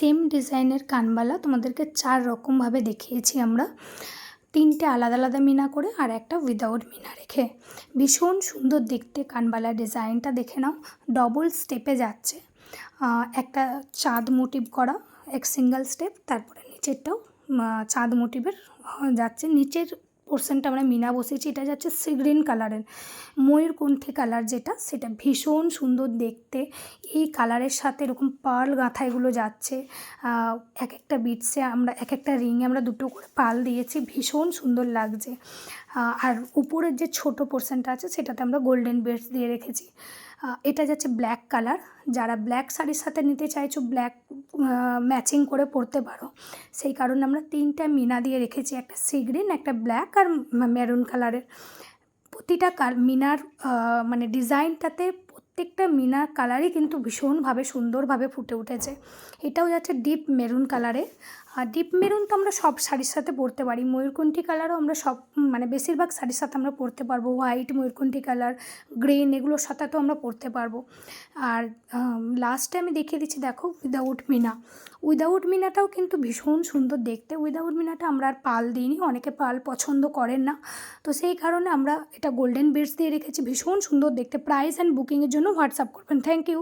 Same ডিজাইনের কানবালা তোমাদেরকে চার রকমভাবে দেখিয়েছি আমরা। তিনটে আলাদা আলাদা মিনা করে আর একটা উইদাউট মিনা রেখে। ভীষণ সুন্দর দেখতে কানবালা ডিজাইনটা দেখে নাও। ডবল স্টেপে যাচ্ছে। একটা চাঁদ মোটিভ করা, এক সিঙ্গেল স্টেপ তারপরে নিচেরটাও চাঁদ মোটিভের যাচ্ছে। নিচের পোর্শনটা আমরা মিনা বসিয়েছি, এটা যাচ্ছে সি গ্রিন কালারের ময়ূরকণ্ঠী কালার যেটা, সেটা ভীষণ সুন্দর দেখতে। এই কালারের সাথে এরকম পার্ল গাঁথা এগুলো যাচ্ছে। এক একটা বিটসে আমরা, এক একটা রিংয়ে আমরা দুটো করে পাল দিয়েছি, ভীষণ সুন্দর লাগছে। আর উপরের যে ছোট পোর্শনটা আছে, সেটাতে আমরা গোল্ডেন বেডস দিয়ে রেখেছি। এটা যাচ্ছে ব্ল্যাক কালার যারা ব্ল্যাক শাড়ির সাথে নিতে চাইছো ব্ল্যাক ম্যাচিং করে পরতে পারো। সেই কারণে আমরা তিনটা মিনা দিয়ে রেখেছি, একটা সি গ্রিন একটা ব্ল্যাক আর মেরুন কালারের প্রতিটা মিনার মানে ডিজাইনটাতে প্রত্যেকটা মিনার কালারই কিন্তু ভীষণভাবে সুন্দরভাবে ফুটে উঠেছে। এটাও যাচ্ছে ডিপ মেরুন কালারে। আর ডিপ মেরুন তো আমরা সব শাড়ির সাথে পরতে পারি। ময়ূরকণ্ঠী কালারও আমরা সব মানে বেশিরভাগ শাড়ির সাথে আমরা পরতে পারব। হোয়াইট ময়ূরকণ্ঠী কালার গ্রিন এগুলোর সাথে তো আমরা পরতে পারব। আর লাস্টে আমি দেখিয়ে দিচ্ছি, দেখো উইদাউট মিনা। উইদাউট মিনাটাও কিন্তু ভীষণ সুন্দর দেখতে। উইদাউট মিনাটা আমরা আর পাল দিইনি। অনেকে পাল পছন্দ করেন না। তো সেই কারণে আমরা এটা গোল্ডেন বিডস দিয়ে রেখেছি। ভীষণ সুন্দর দেখতে। প্রাইস অ্যান্ড বুকিংয়ের জন্য হোয়াটসঅ্যাপ করবেন। Thank you.